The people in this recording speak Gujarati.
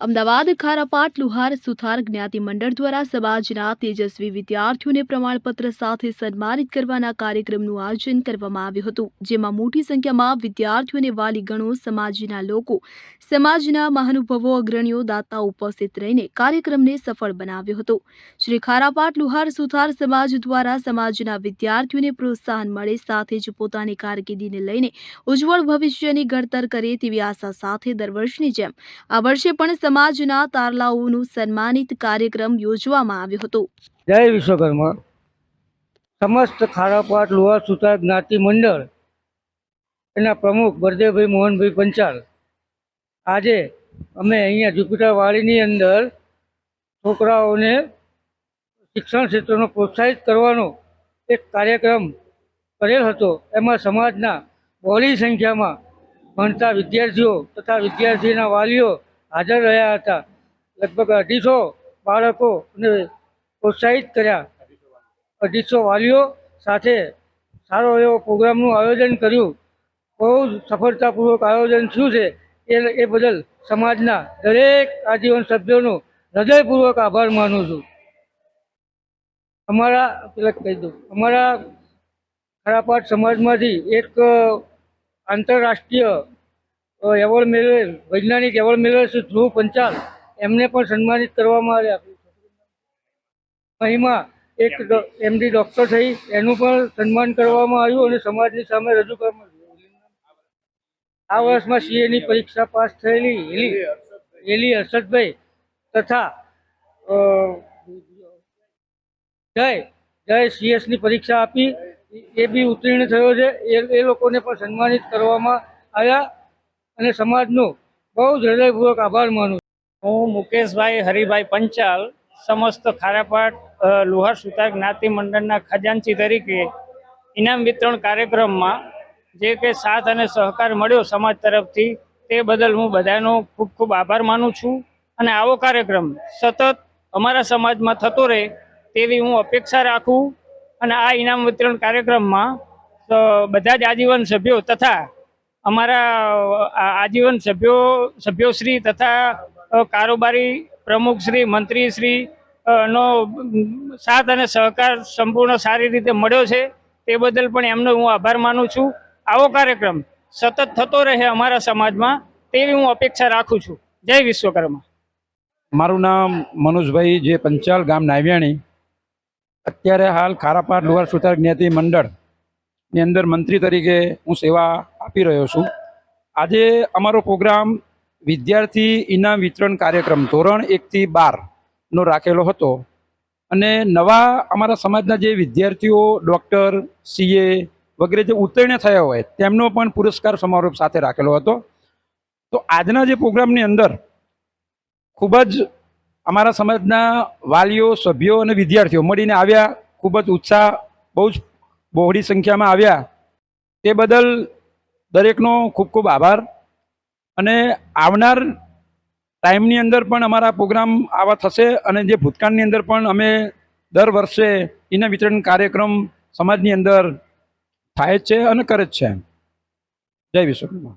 અમદાવાદ ખારાપાટ લુહાર સુથાર જ્ઞાતિ મંડળ દ્વારા સમાજના તેજસ્વી વિદ્યાર્થીઓને પ્રમાણપત્ર સાથે સન્માનિત કરવાના કાર્યક્રમનું આયોજન કરવામાં આવ્યું હતું, જેમાં મોટી સંખ્યામાં વિદ્યાર્થીઓને વાલીગણો, સમાજના લોકો, સમાજના મહાનુભવો, અગ્રણીઓ દાતા ઉપસ્થિત રહીને કાર્યક્રમને સફળ બનાવ્યો હતો. શ્રી ખારાપાટ લુહાર સુથાર સમાજ દ્વારા સમાજના વિદ્યાર્થીઓને પ્રોત્સાહન મળે, સાથે જ પોતાની કારકિર્દીને લઈને ઉજ્જવળ ભવિષ્યની ઘડતર કરે તેવી આશા સાથે દર વર્ષની જેમ આ વર્ષે પણ સમાજના તારલાઓનું સન્માનિત કાર્યક્રમ યોજવામાં આવ્યો હતો. જય વિશ્વકર્મા. સમસ્ત ખારાપાટ લોહાર સુતાર જ્ઞાતિ મંડળ એના પ્રમુખ બળદેવભાઈ મોહનભાઈ પંચાલ. આજે અમે અહીંયા જુપિટર વાડીની અંદર છોકરાઓને શિક્ષણ ક્ષેત્રનો પ્રોત્સાહિત કરવાનો એક કાર્યક્રમ કરેલ હતો. એમાં સમાજના બહોળી સંખ્યામાં ભણતા વિદ્યાર્થીઓ તથા વિદ્યાર્થીના વાલીઓ હાજર રહ્યા હતા. લગભગ અઢીસો બાળકોને પ્રોત્સાહિત કર્યા. અઢીસો વાલીઓ સાથે સારો એવો પ્રોગ્રામનું આયોજન કર્યું. બહુ જ સફળતાપૂર્વક આયોજન થયું છે એ એ બદલ સમાજના દરેક આજીવન સભ્યોનો હૃદયપૂર્વક આભાર માનું છું. અમારા, પેલા કહી દઉં, અમારા ખરાપાટ સમાજમાંથી એક આંતરરાષ્ટ્રીય એવોર્ડ મેળવેલ વૈજ્ઞાનિક એવોર્ડ મેળવેલ શ્રી ધ્રુવ પંચાલ. એમને પણ સન્માનિત કરવામાં આવ્યા. મહિમા એક એમડી ડૉક્ટર થઈ. એનું પણ સન્માન કરવામાં આવ્યું અને સમાજની સામે રજૂ કરવામાં આવ્યું. આ વર્ષમાં સીએની પરીક્ષા પાસ થયેલી હેલી હેલી હર્ષદભાઈ તથા જય જય સીએસની પરીક્ષા આપી. એ બી ઉત્તીર્ણ થયો છે. એ એ લોકોને પણ સન્માનિત કરવામાં આવ્યા. અને સમાજનો બહુ જ હૃદયપૂર્વક આભાર માનું હું મુકેશભાઈ હરિભાઈ પંચાલ, સમસ્ત ખારાપાટ લુહાર સુતાર જ્ઞાતિ મંડળના ખજાનચી તરીકે ઇનામ વિતરણ કાર્યક્રમમાં જે કે સાથ અને સહકાર મળ્યો સમાજ તરફથી, તે બદલ હું બધાનો ખૂબ ખૂબ આભાર માનું છું. અને આવો કાર્યક્રમ સતત અમારા સમાજમાં થતો રહે તેવી હું અપેક્ષા રાખું. અને આ ઇનામ વિતરણ કાર્યક્રમમાં બધા જ આજીવન સભ્યો તથા અમારા આજીવન સભ્યો, સભ્યોશ્રી તથા કારોબારી પ્રમુખશ્રી મંત્રીશ્રી નો, સાથ અને સહકાર સંપૂર્ણ સારી રીતે મળ્યો છે, તે બદલ પણ એમનો હું આભાર માનું છું. આવો કાર્યક્રમ સતત થતો રહે અમારા સમાજમાં, તેવી હું અપેક્ષા રાખું છું. જય વિશ્વકર્મા. મારું નામ મનોજભાઈ જે પંચાલ ગામ નાવ્યાણી. અત્યારે હાલ ખારાપાટ લુહાર સુતાર જ્ઞાતિ મંડળની અંદર મંત્રી તરીકે હું સેવા આપી રહ્યો છું. આજે અમારો પ્રોગ્રામ વિદ્યાર્થી ઇનામ વિતરણ કાર્યક્રમ ધોરણ એકથી બારનો રાખેલો હતો અને નવા અમારા સમાજના જે વિદ્યાર્થીઓ, ડૉક્ટર, સીએ વગેરે જે ઉત્તીર્ણ થયા હોય તેમનો પણ પુરસ્કાર સમારોહ સાથે રાખેલો હતો. તો આજના જે પ્રોગ્રામની અંદર ખૂબ જ અમારા સમાજના વાલીઓ, સભ્યો અને વિદ્યાર્થીઓ મળીને આવ્યા, ખૂબ જ ઉત્સાહ, બહુ જ બહોળી સંખ્યામાં આવ્યા. તે બદલ દરેકનો ખૂબ ખૂબ આભાર. અને આવનાર ટાઈમની અંદર પણ અમારા પ્રોગ્રામ આવા થશે અને જે ભૂતકાળની અંદર પણ અમે દર વર્ષે એના વિતરણ કાર્યક્રમ સમાજની અંદર થાય છે અને કરે જ છે જય વિશ્વકર્મા.